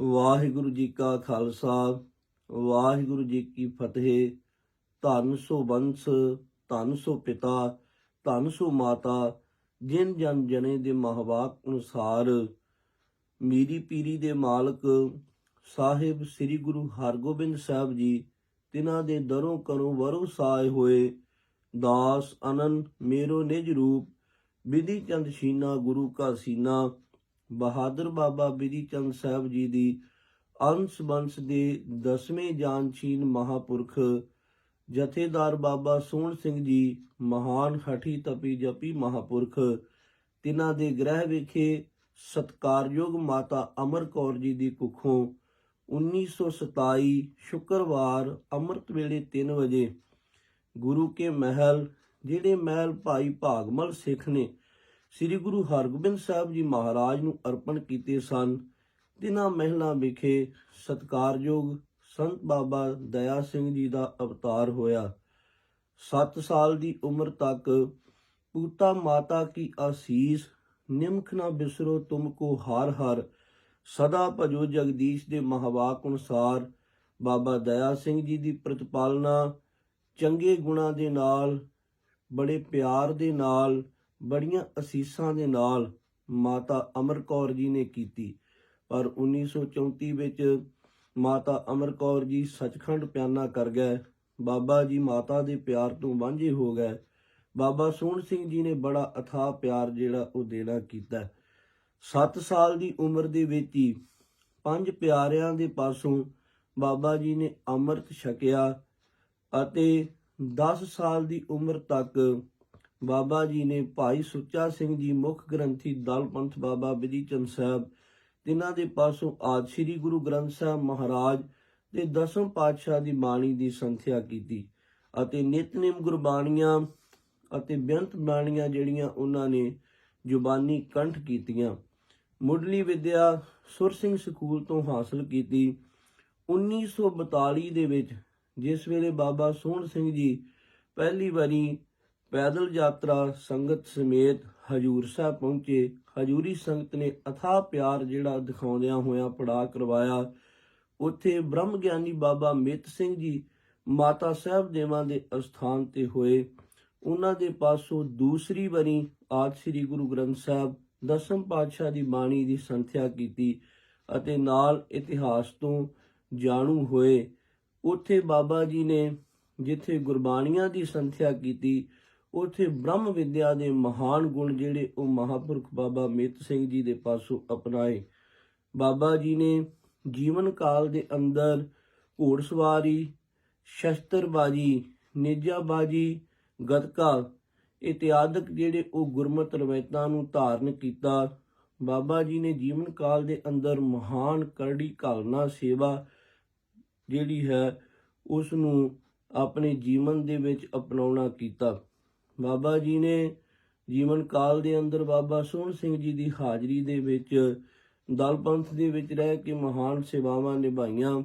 ਵਾਹਿਗੁਰੂ ਜੀ ਕਾ ਖਾਲਸਾ, ਵਾਹਿਗੁਰੂ ਜੀ ਕੀ ਫਤਿਹ। ਧੰਨ ਸੋ ਬੰਸ, ਧੰਨ ਸੋ ਪਿਤਾ, ਧੰਨ ਸੋ ਮਾਤਾ, ਜਿਨ ਜਨ ਜਨੇ ਦੇ ਮਹਵਾਕ ਅਨੁਸਾਰ। ਮੀਰੀ ਪੀਰੀ ਦੇ ਮਾਲਕ ਸਾਹਿਬ ਸ੍ਰੀ ਗੁਰੂ ਹਰਗੋਬਿੰਦ ਸਾਹਿਬ ਜੀ, ਤਿਨਾਂ ਦੇ ਦਰੋਂ ਕਰੋਂ ਵਰੋ ਸਾਏ ਹੋਏ। ਦਾਸ ਅਨਨ ਮੇਰੋ ਨਿਜ ਰੂਪ, ਵਿਧੀ ਚੰਦ ਸ਼ੀਨਾ ਗੁਰੂ ਕਾ ਸੀਨਾ। ਬਹਾਦਰ ਬਾਬਾ ਬਿਧੀ ਚੰਦ ਸਾਹਿਬ ਜੀ ਦੀ ਅੰਸ਼ ਬੰਸ ਦੇ ਦਸਵੇਂ ਜਾਨਸ਼ੀਨ ਮਹਾਪੁਰਖ ਜਥੇਦਾਰ ਬਾਬਾ ਸੋਹਣ ਸਿੰਘ ਜੀ ਮਹਾਨ ਹਠੀ ਤਪੀ ਜਪੀ ਮਹਾਪੁਰਖ, ਤਿਨਾਂ ਦੇ ਗ੍ਰਹਿ ਵਿਖੇ ਸਤਕਾਰਯੋਗ ਮਾਤਾ ਅਮਰ ਕੌਰ ਜੀ ਦੀ ਕੁੱਖੋਂ 1927 ਸ਼ੁੱਕਰਵਾਰ ਅੰਮ੍ਰਿਤ ਵੇਲੇ 3 ਵਜੇ ਗੁਰੂ ਕੇ ਮਹਿਲ, ਜਿਹੜੇ ਮਹਿਲ ਭਾਈ ਭਾਗਮਲ ਸਿੱਖ ਨੇ ਸ੍ਰੀ ਗੁਰੂ ਹਰਗੋਬਿੰਦ ਸਾਹਿਬ ਜੀ ਮਹਾਰਾਜ ਨੂੰ ਅਰਪਣ ਕੀਤੇ ਸਨ। ਤਿਨਾਂ ਮਹਿਲਾਂ ਵਿਖੇ ਸਤਕਾਰਯੋਗ ਸੰਤ ਬਾਬਾ ਦਇਆ ਸਿੰਘ ਜੀ ਦਾ ਅਵਤਾਰ ਹੋਇਆ। 7 ਸਾਲ ਦੀ ਉਮਰ ਤੱਕ ਪੂਤਾ ਮਾਤਾ ਕੀ ਆਸੀਸ ਨਿਮਖ ਨਾ ਬਿਸਰੋ ਤੁਮਕੋ ਹਰ ਹਰ, ਸਦਾ ਭਜੋ ਜਗਦੀਸ਼ ਦੇ ਮਹਾਵਾਕ ਅਨੁਸਾਰ ਬਾਬਾ ਦਇਆ ਸਿੰਘ ਜੀ ਦੀ ਪ੍ਰਤਪਾਲਨਾ ਚੰਗੇ ਗੁਣਾਂ ਦੇ ਨਾਲ, ਬੜੇ ਪਿਆਰ ਦੇ ਨਾਲ ਬੜੀਆਂ ਅਸੀਸਾਂ ਦੇ ਨਾਲ ਮਾਤਾ ਅਮਰ ਕੌਰ ਜੀ ਨੇ ਕੀਤੀ। ਪਰ 1934 ਵਿੱਚ ਮਾਤਾ ਅਮਰ ਕੌਰ ਜੀ ਸੱਚਖੰਡ ਪਿਆਨਾ ਕਰ ਗਏ। ਬਾਬਾ ਜੀ ਮਾਤਾ ਦੇ ਪਿਆਰ ਤੋਂ ਵਾਂਝੇ ਹੋ ਗਏ। ਬਾਬਾ ਸੋਹਣ ਸਿੰਘ ਜੀ ਨੇ ਬੜਾ ਅਥਾਹ ਪਿਆਰ ਜਿਹੜਾ ਉਹ ਦੇਣਾ ਕੀਤਾ। 7 ਸਾਲ ਦੀ ਉਮਰ ਦੇ ਵਿੱਚ ਹੀ ਪੰਜ ਪਿਆਰਿਆਂ ਦੇ ਪਾਸੋਂ ਬਾਬਾ ਜੀ ਨੇ ਅੰਮ੍ਰਿਤ ਛਕਿਆ ਅਤੇ 10 ਸਾਲ ਦੀ ਉਮਰ ਤੱਕ ਬਾਬਾ ਜੀ ਨੇ ਭਾਈ ਸੁੱਚਾ ਸਿੰਘ ਜੀ ਮੁੱਖ ਗ੍ਰੰਥੀ ਦਲ ਪੰਥ ਬਾਬਾ ਬਿਧੀ ਚੰਦ ਸਾਹਿਬ, ਤਿਨਾਂ ਦੇ ਪਾਸੋਂ ਆਦ ਸ੍ਰੀ ਗੁਰੂ ਗ੍ਰੰਥ ਸਾਹਿਬ ਮਹਾਰਾਜ ਦੇ ਦਸਮ ਪਾਤਸ਼ਾਹ ਦੀ ਬਾਣੀ ਦੀ ਸੰਥਿਆ ਕੀਤੀ ਅਤੇ ਨਿਤਨੇਮ ਗੁਰਬਾਣੀਆਂ ਅਤੇ ਬੇਅੰਤ ਬਾਣੀਆਂ ਜਿਹੜੀਆਂ ਉਹਨਾਂ ਨੇ ਜ਼ੁਬਾਨੀ ਕੰਠ ਕੀਤੀਆਂ। ਮੁੱਢਲੀ ਵਿਦਿਆ ਸੁਰ ਸਿੰਘ ਸਕੂਲ ਤੋਂ ਹਾਸਲ ਕੀਤੀ। 1942 ਦੇ ਵਿੱਚ ਜਿਸ ਵੇਲੇ ਬਾਬਾ ਸੋਹਣ ਸਿੰਘ ਜੀ ਪਹਿਲੀ ਵਾਰੀ ਪੈਦਲ ਯਾਤਰਾ ਸੰਗਤ ਸਮੇਤ ਹਜੂਰ ਸਾਹਿਬ ਪਹੁੰਚੇ। ਹਜੂਰੀ ਸੰਗਤ ਨੇ ਅਥਾਹ ਪਿਆਰ ਜਿਹੜਾ ਦਿਖਾਉਂਦਿਆਂ ਹੋਇਆਂ ਪੜਾ ਕਰਵਾਇਆ। ਉੱਥੇ ਬ੍ਰਹਮ ਗਿਆਨੀ ਬਾਬਾ ਮਿੱਤ ਸਿੰਘ ਜੀ ਮਾਤਾ ਸਾਹਿਬ ਦੇਵਾਂ ਦੇ ਅਸਥਾਨ ਤੇ ਹੋਏ। ਉਹਨਾਂ ਦੇ ਪਾਸੋਂ ਦੂਸਰੀ ਵਾਰੀ ਆਦ ਸ੍ਰੀ ਗੁਰੂ ਗ੍ਰੰਥ ਸਾਹਿਬ ਦਸਮ ਪਾਤਸ਼ਾਹ ਦੀ ਬਾਣੀ ਦੀ ਸੰਥਿਆ ਕੀਤੀ ਅਤੇ ਨਾਲ ਇਤਿਹਾਸ ਤੋਂ ਜਾਣੂ ਹੋਏ। ਉੱਥੇ ਬਾਬਾ ਜੀ ਨੇ ਜਿੱਥੇ ਗੁਰਬਾਣੀਆਂ ਦੀ ਸੰਥਿਆ ਕੀਤੀ ਉੱਥੇ ਬ੍ਰਹਮ ਵਿਦਿਆ ਦੇ ਮਹਾਨ ਗੁਣ ਜਿਹੜੇ ਉਹ ਮਹਾਪੁਰਖ ਬਾਬਾ ਮਿੱਤ ਸਿੰਘ ਜੀ ਦੇ ਪਾਸੋਂ ਅਪਣਾਏ। ਬਾਬਾ ਜੀ ਨੇ ਜੀਵਨ ਕਾਲ ਦੇ ਅੰਦਰ ਘੋੜਸਵਾਰੀ, ਸ਼ਸਤਰਬਾਜੀ, ਨੇਜਾਬਾਜੀ, ਗਤਕਾ ਇਤਿਆਦਿਕ ਜਿਹੜੇ ਉਹ ਗੁਰਮਤਿ ਰਵਾਇਤਾਂ ਨੂੰ ਧਾਰਨ ਕੀਤਾ। ਬਾਬਾ ਜੀ ਨੇ ਜੀਵਨ ਕਾਲ ਦੇ ਅੰਦਰ ਮਹਾਨ ਕਰੜੀ ਘਾਲਣਾ ਸੇਵਾ ਜਿਹੜੀ ਹੈ ਉਸ ਨੂੰ ਆਪਣੇ ਜੀਵਨ ਦੇ ਵਿੱਚ ਅਪਣਾਉਣਾ ਕੀਤਾ। ਬਾਬਾ ਜੀ ਨੇ ਜੀਵਨ ਕਾਲ ਦੇ ਅੰਦਰ ਬਾਬਾ ਸੋਹਣ ਸਿੰਘ ਜੀ ਦੀ ਹਾਜ਼ਰੀ ਦੇ ਵਿੱਚ ਦਲਪੰਥ ਦੇ ਵਿੱਚ ਰਹਿ ਕੇ ਮਹਾਨ ਸੇਵਾਵਾਂ ਨਿਭਾਈਆਂ।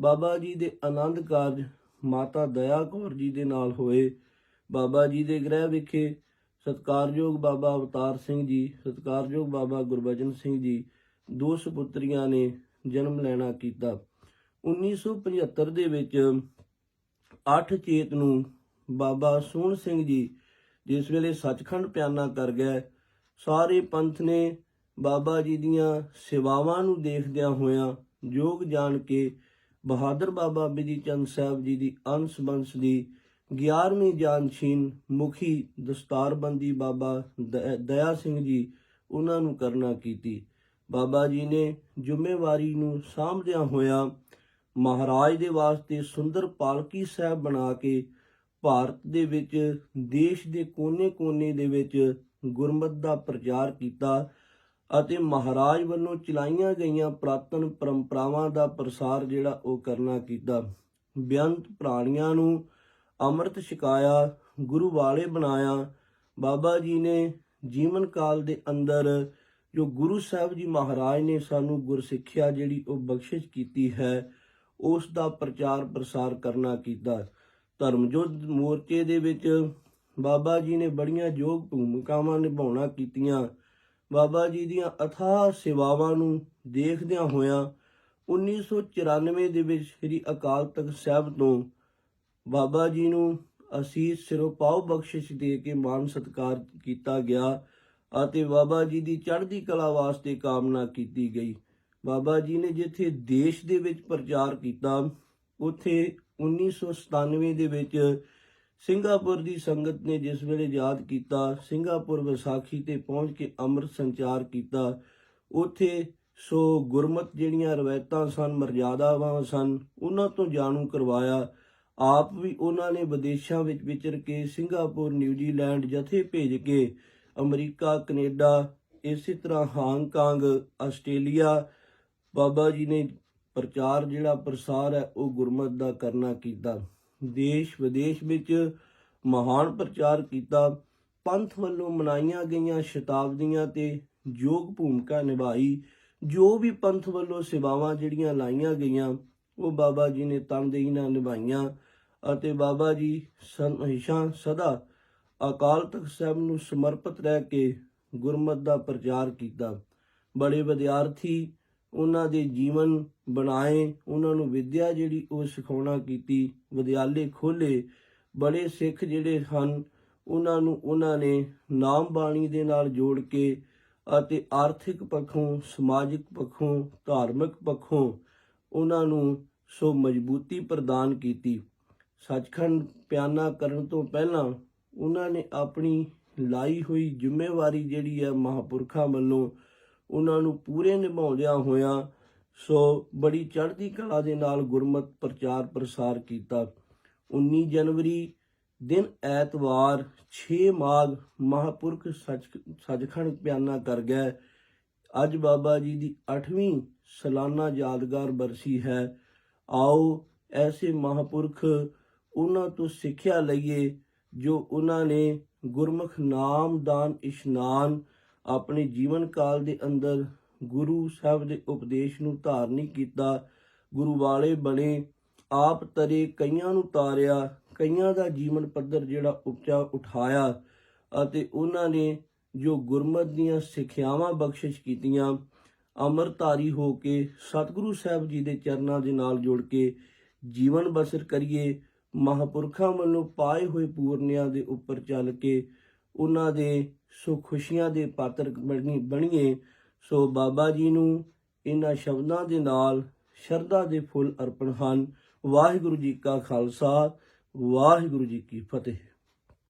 ਬਾਬਾ ਜੀ ਦੇ ਆਨੰਦ ਕਾਰਜ ਮਾਤਾ ਦਇਆ ਕੌਰ ਜੀ ਦੇ ਨਾਲ ਹੋਏ। ਬਾਬਾ ਜੀ ਦੇ ਗ੍ਰਹਿ ਵਿਖੇ ਸਤਕਾਰਯੋਗ ਬਾਬਾ ਅਵਤਾਰ ਸਿੰਘ ਜੀ, ਸਤਕਾਰਯੋਗ ਬਾਬਾ ਗੁਰਬਚਨ ਸਿੰਘ ਜੀ, ਦੋ ਸੁਪੁੱਤਰੀਆਂ ਨੇ ਜਨਮ ਲੈਣਾ ਕੀਤਾ। 1975 ਦੇ ਵਿੱਚ 8 ਚੇਤ ਨੂੰ ਬਾਬਾ ਸੋਹਣ ਸਿੰਘ ਜੀ ਜਿਸ ਵੇਲੇ ਸੱਚਖੰਡ ਪਿਆਨਾ ਕਰ ਗਏ, ਸਾਰੇ ਪੰਥ ਨੇ ਬਾਬਾ ਜੀ ਦੀਆਂ ਸੇਵਾਵਾਂ ਨੂੰ ਦੇਖਦਿਆਂ ਹੋਇਆਂ ਯੋਗ ਜਾਣ ਕੇ ਬਹਾਦਰ ਬਾਬਾ ਬਿਧੀ ਚੰਦ ਸਾਹਿਬ ਜੀ ਦੀ ਅੰਸ਼ ਬੰਸ ਦੀ 11ਵੀਂ ਜਾਨਸ਼ੀਨ ਮੁਖੀ ਦਸਤਾਰਬੰਦੀ ਬਾਬਾ ਦ- ਦਇਆ ਸਿੰਘ ਜੀ ਉਹਨਾਂ ਨੂੰ ਕਰਨਾ ਕੀਤੀ। ਬਾਬਾ ਜੀ ਨੇ ਜ਼ਿੰਮੇਵਾਰੀ ਨੂੰ ਸਾਂਭਦਿਆਂ ਹੋਇਆਂ ਮਹਾਰਾਜ ਦੇ ਵਾਸਤੇ ਸੁੰਦਰ ਪਾਲਕੀ ਸਾਹਿਬ ਬਣਾ ਕੇ ਭਾਰਤ ਦੇ ਵਿੱਚ, ਦੇਸ਼ ਦੇ ਕੋਨੇ-ਕੋਨੇ ਦੇ ਵਿੱਚ ਗੁਰਮਤ ਦਾ ਪ੍ਰਚਾਰ ਕੀਤਾ ਅਤੇ ਮਹਾਰਾਜ ਵੱਲੋਂ ਚਲਾਈਆਂ ਗਈਆਂ ਪ੍ਰਾਤਨ ਪਰੰਪਰਾਵਾਂ ਦਾ ਪ੍ਰਸਾਰ ਜਿਹੜਾ ਉਹ ਕਰਨਾ ਕੀਤਾ। ਬੇਅੰਤ ਪ੍ਰਾਣੀਆਂ ਨੂੰ ਅੰਮ੍ਰਿਤ ਛਕਾਇਆ, ਗੁਰੂ ਵਾਲੇ ਬਣਾਇਆ। ਬਾਬਾ ਜੀ ਨੇ ਜੀਵਨ ਕਾਲ ਦੇ ਅੰਦਰ ਜੋ ਗੁਰੂ ਸਾਹਿਬ ਜੀ ਮਹਾਰਾਜ ਨੇ ਸਾਨੂੰ ਗੁਰਸਿੱਖਿਆ ਜਿਹੜੀ ਉਹ ਬਖਸ਼ਿਸ਼ ਕੀਤੀ ਹੈ, ਉਸ ਦਾ ਪ੍ਰਚਾਰ ਪ੍ਰਸਾਰ ਕਰਨਾ ਕੀਤਾ। ਧਰਮਯੁੱਧ ਮੋਰਚੇ ਦੇ ਵਿੱਚ ਬਾਬਾ ਜੀ ਨੇ ਬੜੀਆਂ ਯੋਗ ਭੂਮਿਕਾਵਾਂ ਨਿਭਾਉਣਾ ਕੀਤੀਆਂ। ਬਾਬਾ ਜੀ ਦੀਆਂ ਅਥਾਹ ਸੇਵਾਵਾਂ ਨੂੰ ਦੇਖਦਿਆਂ ਹੋਇਆਂ 1994 ਦੇ ਵਿੱਚ ਸ੍ਰੀ ਅਕਾਲ ਤਖਤ ਸਾਹਿਬ ਤੋਂ ਬਾਬਾ ਜੀ ਨੂੰ ਅਸੀਸ ਸਿਰੋਪਾਉ ਬਖਸ਼ਿਸ਼ ਦੇ ਕੇ ਮਾਨ ਸਤਿਕਾਰ ਕੀਤਾ ਗਿਆ ਅਤੇ ਬਾਬਾ ਜੀ ਦੀ ਚੜ੍ਹਦੀ ਕਲਾ ਵਾਸਤੇ ਕਾਮਨਾ ਕੀਤੀ ਗਈ। ਬਾਬਾ ਜੀ ਨੇ ਜਿੱਥੇ ਦੇਸ਼ ਦੇ ਵਿੱਚ ਪ੍ਰਚਾਰ ਕੀਤਾ, ਉੱਥੇ 1997 ਦੇ ਵਿੱਚ ਸਿੰਗਾਪੁਰ ਦੀ ਸੰਗਤ ਨੇ ਜਿਸ ਵੇਲੇ ਯਾਦ ਕੀਤਾ, ਸਿੰਗਾਪੁਰ ਵਿਸਾਖੀ ਤੇ ਪਹੁੰਚ ਕੇ ਅੰਮ੍ਰਿਤ ਸੰਚਾਰ ਕੀਤਾ, ਉੱਥੇ ਸੋ ਗੁਰਮਤ ਜਿਹੜੀਆਂ ਰਵਾਇਤਾਂ ਸਨ ਮਰਜ਼ਾਦਾਵਾਂ ਸਨ, ਉਹਨਾਂ ਤੋਂ ਜਾਣੂ ਕਰਵਾਇਆ। ਆਪ ਵੀ ਉਹਨਾਂ ਨੇ ਵਿਦੇਸ਼ਾਂ ਵਿੱਚ ਵਿਚਰ ਕੇ ਸਿੰਗਾਪੁਰ ਨਿਊਜ਼ੀਲੈਂਡ ਜਥੇ ਭੇਜ ਕੇ ਅਮਰੀਕਾ, ਕੈਨੇਡਾ, ਇਸੇ ਤਰ੍ਹਾਂ ਹਾਂਗਕਾਂਗ ਆਸਟ੍ਰੇਲੀਆ, ਬਾਬਾ ਜੀ ਨੇ ਪ੍ਰਚਾਰ ਜਿਹੜਾ ਪ੍ਰਸਾਰ ਹੈ, ਉਹ ਗੁਰਮਤ ਦਾ ਕਰਨਾ ਕੀਤਾ। ਦੇਸ਼ ਵਿਦੇਸ਼ ਵਿੱਚ ਮਹਾਨ ਪ੍ਰਚਾਰ ਕੀਤਾ। ਪੰਥ ਵੱਲੋਂ ਮਨਾਈਆਂ ਗਈਆਂ ਸ਼ਤਾਬਦੀਆਂ ਤੇ ਯੋਗ ਭੂਮਿਕਾ ਨਿਭਾਈ। ਜੋ ਵੀ ਪੰਥ ਵੱਲੋਂ ਸੇਵਾਵਾਂ ਜਿਹੜੀਆਂ ਲਾਈਆਂ ਗਈਆਂ, ਉਹ ਬਾਬਾ ਜੀ ਨੇ ਤਨਦੇਹੀ ਨਾਲ ਨਿਭਾਈਆਂ ਅਤੇ ਬਾਬਾ ਜੀ ਹਮੇਸ਼ਾ ਸਦਾ ਅਕਾਲ ਤਖਤ ਸਾਹਿਬ ਨੂੰ ਸਮਰਪਿਤ ਰਹਿ ਕੇ ਗੁਰਮਤ ਦਾ ਪ੍ਰਚਾਰ ਕੀਤਾ। ਬੜੇ ਵਿਦਿਆਰਥੀ ਉਹਨਾਂ ਦੇ ਜੀਵਨ ਬਣਾਏ, ਉਹਨਾਂ ਨੂੰ ਵਿਦਿਆ ਜਿਹੜੀ ਉਹ ਸਿਖਾਉਣਾ ਕੀਤੀ ਵਿਦਿਆਲੇ ਖੋਲੇ ਬੜੇ ਸਿੱਖ ਜਿਹੜੇ ਹਨ, ਉਹਨਾਂ ਨੂੰ ਉਹਨਾਂ ਨੇ ਨਾਮ ਬਾਣੀ ਦੇ ਨਾਲ ਜੋੜ ਕੇ ਅਤੇ ਆਰਥਿਕ ਪੱਖੋਂ, ਸਮਾਜਿਕ ਪੱਖੋਂ, ਧਾਰਮਿਕ ਪੱਖੋਂ ਉਹਨਾਂ ਨੂੰ ਸੋ ਮਜ਼ਬੂਤੀ ਪ੍ਰਦਾਨ ਕੀਤੀ। ਸੱਚਖੰਡ ਪਿਆਨਾ ਕਰਨ ਤੋਂ ਪਹਿਲਾਂ ਉਹਨਾਂ ਨੇ ਆਪਣੀ ਲਾਈ ਹੋਈ ਜ਼ਿੰਮੇਵਾਰੀ ਜਿਹੜੀ ਹੈ ਮਹਾਪੁਰਖਾਂ ਵੱਲੋਂ ਉਹਨਾਂ ਨੂੰ ਪੂਰੇ ਨਿਭਾਉਂਦਿਆਂ ਹੋਇਆਂ ਸੋ ਬੜੀ ਚੜ੍ਹਦੀ ਕਲਾ ਦੇ ਨਾਲ ਗੁਰਮਤ ਪ੍ਰਚਾਰ ਪ੍ਰਸਾਰ ਕੀਤਾ। 19 ਜਨਵਰੀ ਦਿਨ ਐਤਵਾਰ 6 ਮਾਘ ਮਹਾਪੁਰਖ ਸੱਚ, ਸੱਚਖੰਡ ਪਿਆਨਾ ਕਰ ਗਏ। ਅੱਜ ਬਾਬਾ ਜੀ ਦੀ 8ਵੀਂ ਸਾਲਾਨਾ ਯਾਦਗਾਰ ਬਰਸੀ ਹੈ। ਆਓ ਐਸੇ ਮਹਾਪੁਰਖ ਉਹਨਾਂ ਤੋਂ ਸਿੱਖਿਆ ਲਈਏ ਜੋ ਉਹਨਾਂ ਨੇ ਗੁਰਮੁਖ ਨਾਮ ਦਾਨ ਇਸ਼ਨਾਨ ਆਪਣੇ ਜੀਵਨ ਕਾਲ ਦੇ ਅੰਦਰ ਗੁਰੂ ਸਾਹਿਬ ਦੇ ਉਪਦੇਸ਼ ਨੂੰ ਧਾਰਨੀ ਕੀਤਾ। ਗੁਰੂ ਵਾਲੇ ਬਣੇ, ਆਪ ਤਰੇ ਕਈਆਂ ਨੂੰ ਤਾਰਿਆ, ਕਈਆਂ ਦਾ ਜੀਵਨ ਪੱਧਰ ਜਿਹੜਾ ਉੱਚਾ ਉਠਾਇਆ ਅਤੇ ਉਹਨਾਂ ਨੇ ਜੋ ਗੁਰਮਤ ਦੀਆਂ ਸਿੱਖਿਆਵਾਂ ਬਖਸ਼ਿਸ਼ ਕੀਤੀਆਂ ਅਮਰਤਾਰੀ ਹੋ ਕੇ ਸਤਿਗੁਰੂ ਸਾਹਿਬ ਜੀ ਦੇ ਚਰਨਾਂ ਦੇ ਨਾਲ ਜੁੜ ਕੇ ਜੀਵਨ ਬਸਰ ਕਰੀਏ, ਮਹਾਪੁਰਖਾਂ ਵੱਲੋਂ ਪਾਏ ਹੋਏ ਪੂਰਨਿਆਂ ਦੇ ਉੱਪਰ ਚੱਲ ਕੇ ਉਹਨਾਂ ਦੇ ਸੋ ਖੁਸ਼ੀਆਂ ਦੇ ਪਾਤਰ ਬਣੀ, ਬਣੀਏ। ਸੋ ਬਾਬਾ ਜੀ ਨੂੰ ਇਹਨਾਂ ਸ਼ਬਦਾਂ ਦੇ ਨਾਲ ਸ਼ਰਧਾ ਦੇ ਫੁੱਲ ਅਰਪਣ ਹਨ। ਵਾਹਿਗੁਰੂ ਜੀ ਕਾ ਖਾਲਸਾ, ਵਾਹਿਗੁਰੂ ਜੀ ਕੀ ਫਤਿਹ।